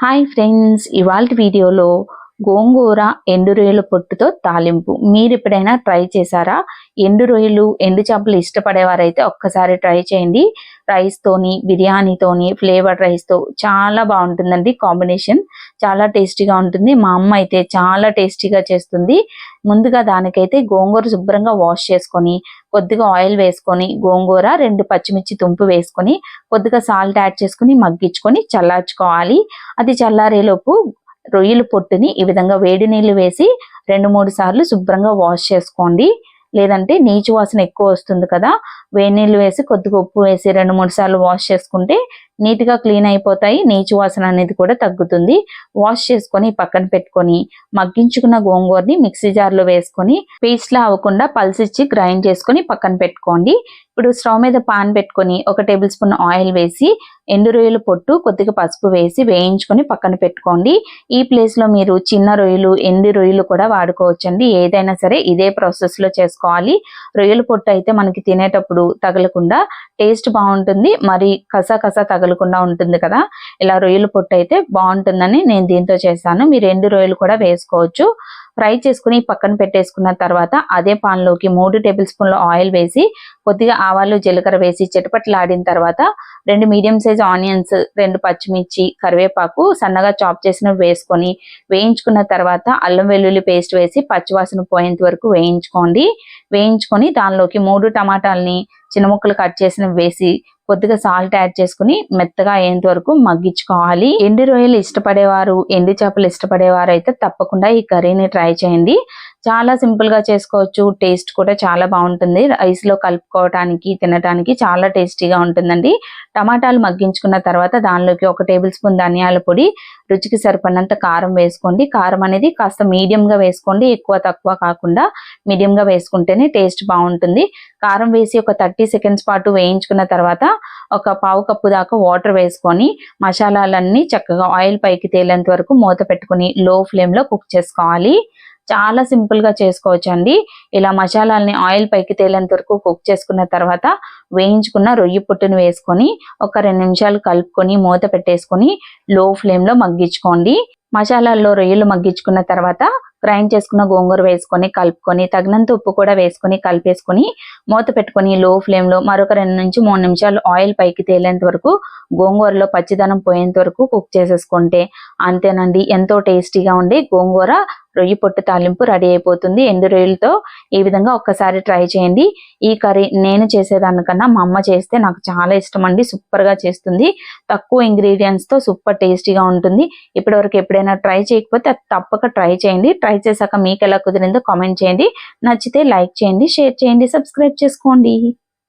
Hi friends ఇవాళ వీడియోలో గోంగూర ఎండు రొయ్యల పొట్టుతో తాలింపు. మీరు ఎప్పుడైనా ట్రై చేశారా? ఎండు రొయ్యలు ఎండు చేపలు ఇష్టపడేవారైతే ఒక్కసారి ట్రై చేయండి. రైస్తోని బిర్యానీతోని ఫ్లేవర్డ్ రైస్తో చాలా బాగుంటుందండి కాంబినేషన్. చాలా టేస్టీగా ఉంటుంది. మా అమ్మ అయితే చాలా టేస్టీగా చేస్తుంది. ముందుగా దానికైతే గోంగూర శుభ్రంగా వాష్ చేసుకొని కొద్దిగా ఆయిల్ వేసుకొని గోంగూర రెండు పచ్చిమిర్చి తుంపు వేసుకొని కొద్దిగా సాల్ట్ యాడ్ చేసుకుని మగ్గించుకొని చల్లార్చుకోవాలి. అది చల్లారేలోపు రొయ్యల పొట్టుని ఈ విధంగా వేడి నీళ్ళు వేసి రెండు మూడు సార్లు శుభ్రంగా వాష్ చేసుకోండి. లేదంటే నీచు వాసన ఎక్కువ వస్తుంది కదా వేడి నీళ్ళు వేసి కొద్దిగా ఉప్పు వేసి రెండు మూడు సార్లు వాష్ చేసుకుంటే నీట్గా క్లీన్ అయిపోతాయి. నీచు వాసన అనేది కూడా తగ్గుతుంది. వాష్ చేసుకొని పక్కన పెట్టుకొని మగ్గించుకున్న గోంగూరని మిక్సీ జార్లో వేసుకొని పేస్ట్లా అవ్వకుండా పల్సిచ్చి గ్రైండ్ చేసుకొని పక్కన పెట్టుకోండి. ఇప్పుడు స్టవ్ మీద పాన్ పెట్టుకొని ఒక టేబుల్ స్పూన్ ఆయిల్ వేసి ఎండు రొయ్యల పొట్టు కొద్దిగా పసుపు వేసి వేయించుకొని పక్కన పెట్టుకోండి. ఈ ప్లేస్లో మీరు చిన్న రొయ్యలు ఎండు రొయ్యలు కూడా వాడుకోవచ్చండి. ఏదైనా సరే ఇదే ప్రాసెస్లో చేసుకోవాలి. రొయ్యల పొట్టు అయితే మనకి తినేటప్పుడు తగలకుండా టేస్ట్ బాగుంటుంది. మరి కసా కసా తగలకుండా ఉంటుంది కదా. ఇలా రొయ్యల పొట్టు అయితే బాగుంటుందని నేను దీంతో చేశాను. మీరు ఎండు రొయ్యలు కూడా వేసుకోవచ్చు. ఫ్రై చేసుకుని పక్కన పెట్టేసుకున్న తర్వాత అదే పాన్లోకి మూడు టేబుల్ స్పూన్ల ఆయిల్ వేసి కొద్దిగా ఆవాలు జీలకర్ర వేసి చిటపట్లాడిన తర్వాత రెండు మీడియం సైజ్ ఆనియన్స్ రెండు పచ్చిమిర్చి కరివేపాకు సన్నగా చాప్ చేసిన వేసుకొని వేయించుకున్న తర్వాత అల్లం వెల్లుల్లి పేస్ట్ వేసి పచ్చివాసన పోయేంత వరకు వేయించుకోండి. వేయించుకొని దానిలోకి మూడు టమాటాలని చిన్న ముక్కలు కట్ చేసిన వేసి కొద్దిగా సాల్ట్ యాడ్ చేసుకుని మెత్తగా అయ్యేంత వరకు మగ్గించుకోవాలి. ఎండి రొయ్యలు ఇష్టపడేవారు ఎండి చేపలు ఇష్టపడేవారు అయితే తప్పకుండా ఈ కర్రీని ట్రై చేయండి. చాలా సింపుల్గా చేసుకోవచ్చు. టేస్ట్ కూడా చాలా బాగుంటుంది. రైస్లో కలుపుకోవటానికి తినటానికి చాలా టేస్టీగా ఉంటుందండి. టమాటాలు మగ్గించుకున్న తర్వాత దానిలోకి ఒక టేబుల్ స్పూన్ ధనియాల పొడి రుచికి సరిపడినంత కారం వేసుకోండి. కారం అనేది కాస్త మీడియం గా వేసుకోండి. ఎక్కువ తక్కువ కాకుండా మీడియం గా వేసుకుంటేనే టేస్ట్ బాగుంటుంది. కారం వేసి ఒక థర్టీ సెకండ్స్ పాటు వేయించుకున్న తర్వాత ఒక పావు కప్పు దాకా వాటర్ వేసుకొని మసాలాలన్నీ చక్కగా ఆయిల్ పైకి తేలేంత వరకు మూత పెట్టుకుని లో ఫ్లేమ్లో కుక్ చేసుకోవాలి. చాలా సింపుల్గా చేసుకోవచ్చు అండి ఇలా మసాలాలని ఆయిల్ పైకి తేలేంత వరకు కుక్ చేసుకున్న తర్వాత వేయించుకున్న రొయ్యి పుట్టును వేసుకొని ఒక రెండు నిమిషాలు కలుపుకొని మూత పెట్టేసుకొని లో ఫ్లేమ్లో మగ్గించుకోండి. మసాలాల్లో రొయ్యలు మగ్గించుకున్న తర్వాత గ్రైండ్ చేసుకున్న గోంగూర వేసుకొని కలుపుకొని తగినంత ఉప్పు కూడా వేసుకొని కలిపేసుకొని మూత పెట్టుకొని లో ఫ్లేమ్లో మరొక రెండు నుంచి మూడు నిమిషాలు ఆయిల్ పైకి తేలేంత వరకు గోంగూరలో పచ్చిదనం పోయేంత వరకు కుక్ చేసేసుకుంటే అంతేనండి. ఎంతో టేస్టీగా ఉండి గోంగూర రొయ్యి పొట్టు తాలింపు రెడీ అయిపోతుంది. ఎండు రొయ్యలతో ఈ విధంగా ఒక్కసారి ట్రై చేయండి. ఈ కర్రీ నేను చేసేదానికన్నా మా అమ్మ చేస్తే నాకు చాలా ఇష్టం అండి. సూపర్గా చేస్తుంది. తక్కువ ఇంగ్రీడియంట్స్తో సూపర్ టేస్టీగా ఉంటుంది. ఇప్పటివరకు ఎప్పుడైనా ట్రై చేయకపోతే తప్పక ట్రై చేయండి. ట్రై చేశాక మీకు ఎలా కుదిరిందో కామెంట్ చేయండి. నచ్చితే లైక్ చేయండి షేర్ చేయండి సబ్స్క్రైబ్ చేసుకోండి.